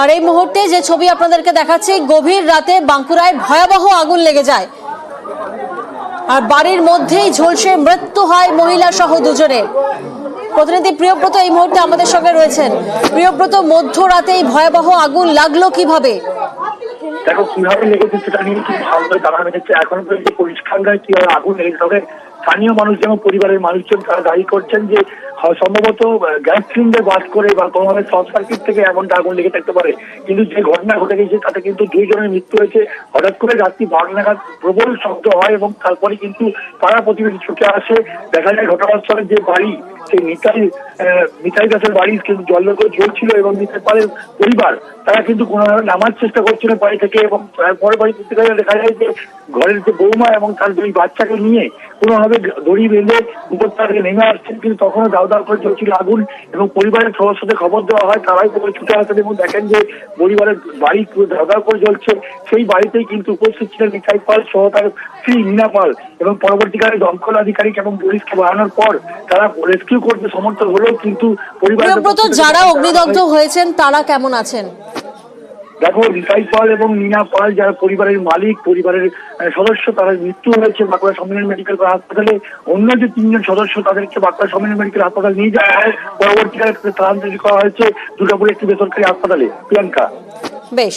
আর এই মুহূর্তে যে ছবি আপনাদেরকে দেখাচ্ছি, গভীর রাতে বাঁকুড়ায় ভয়াবহ আগুন লেগে যায়। আর বাড়ির মধ্যেই ঝলসে মৃত্যু হয় মহিলা সহ দুজনের। প্রতিনিধি প্রিয়ব্রত এই মুহূর্তে আমাদের সঙ্গে রয়েছেন। প্রিয়ব্রত মধ্যরাতে এই ভয়াবহ আগুন লাগল কীভাবে? দেখো, কীভাবে লেগেছে সেটা নিয়ে কিন্তু ভালোভাবে জানা গেছে। এখনও পর্যন্ত পরিষ্কার নয় কীভাবে আগুন লেগেছে তবে স্থানীয় মানুষ যেমন পরিবারের মানুষজন তারা দায়ী করছেন যে সম্ভবত গ্যাস সিলিন্ডার বাস করে বা কোনোভাবে শর্ট সার্কিট থেকে এমনটা আগুন লেগে থাকতে পারে। কিন্তু যে ঘটনা ঘটে গেছে, তাতে কিন্তু দুইজনের মৃত্যু হয়েছে। হঠাৎ করে রাত্রি বারো নাগাদ প্রবল শব্দ হয় এবং তারপরে কিন্তু পাড়া প্রতিবেশী ছুটে আসে। দেখা যায়, ঘটনাস্থলে যে বাড়ি সেই দাসের কিন্তু করে জ্বলছিল এবং পরিবার, তারা কিন্তু নামার চেষ্টা করছিল বাড়ি থেকে এবং তারপরে বাড়ি থেকে দেখা যায় যে ঘরের যে বৌমা এবং তার দুই বাচ্চাকে নিয়ে কোনোভাবে দড়ি বেঁধে উপর নেমে আসছেন কিন্তু তখনও দাও দাও করে চলছিল আগুন এবং পরিবারের সদস্যদের খবর দেওয়া হয়, তারাই প্রথমে ছুটে আসেন এবং দেখেন যে পরিবারের বাড়ি পুরো দাও দাও করে জ্বলছে। সেই বাড়িতেই কিন্তু উপস্থিত ছিলেন নিতাই পাল সহ তার স্ত্রী মিনা পাল এবং পরবর্তীকালে দমকল আধিকারিক এবং পুলিশকে বাড়ানোর পর তারা রেস্কিউ করতে সমর্থ হলেও কিন্তু পরিবারের প্রিয়ব্রত যারা অগ্নিদগ্ধ হয়েছেন তারা কেমন আছেন? দেখো নিতাই পাল এবং মিনা পাল যারা পরিবারের মালিক পরিবারের সদস্য তারা মৃত্যু হয়েছে বাঁকুড়া সম্মেলন মেডিকেল হাসপাতালে। অন্য যে তিনজন সদস্য তাদেরকে বাঁকুড়া সম্মেলন মেডিকেল হাসপাতাল নিয়ে যাওয়া হয়। পরবর্তীকালে স্থানান্তরিত করা হয়েছে দুর্গাপুরের একটি বেসরকারি হাসপাতালে। প্রিয়াঙ্কা। বেশ।